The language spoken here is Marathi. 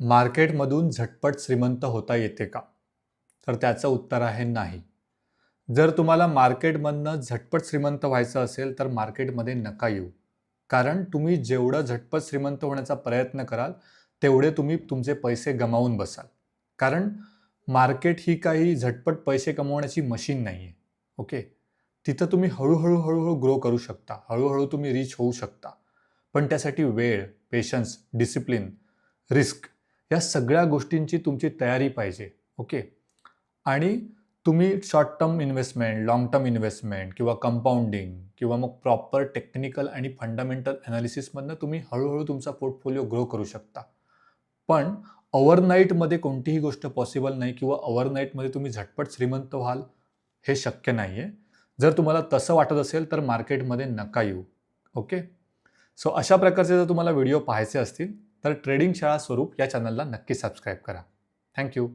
मार्केटमधून झटपट श्रीमंत होता येते का? तर त्याचं उत्तर आहे नाही. जर तुम्हाला मार्केटमधनं झटपट श्रीमंत व्हायचं असेल तर मार्केटमध्ये नका येऊ. कारण तुम्ही जेवढं झटपट श्रीमंत होण्याचा प्रयत्न कराल तेवढे तुम्ही तुमचे पैसे गमावून बसाल. कारण मार्केट ही काही झटपट पैसे कमवण्याची मशीन नाही आहे ओके? तिथं तुम्ही हळूहळू हळूहळू ग्रो करू शकता. हळूहळू तुम्ही रीच होऊ शकता. पण त्यासाठी वेळ पेशन्स डिसिप्लिन रिस्क या सगळ्या गोष्टींची तुमची तयारी पाहिजे ओके? आणि तुम्ही short term investment long term investment किंवा कंपाऊंडिंग किंवा मग प्रॉपर टेक्निकल आणि फंडामेंटल ॲनालिसिसमधनं तुम्ही हळूहळू तुमचा पोर्टफोलिओ ग्रो करू शकता. पण ओव्हरनाईटमध्ये कोणतीही गोष्ट पॉसिबल नाही किंवा ओव्हरनाईटमध्ये तुम्ही झटपट श्रीमंत व्हाल हे शक्य नाही आहे जर तुम्हाला तसं वाटत असेल तर मार्केटमध्ये नका येऊ ओके? सो अशा प्रकारचे जर तुम्हाला व्हिडिओ पाहायचे असतील तर ट्रेडिंग शाळा स्वरूप या चॅनलला नक्की सबस्क्राईब करा. थँक्यू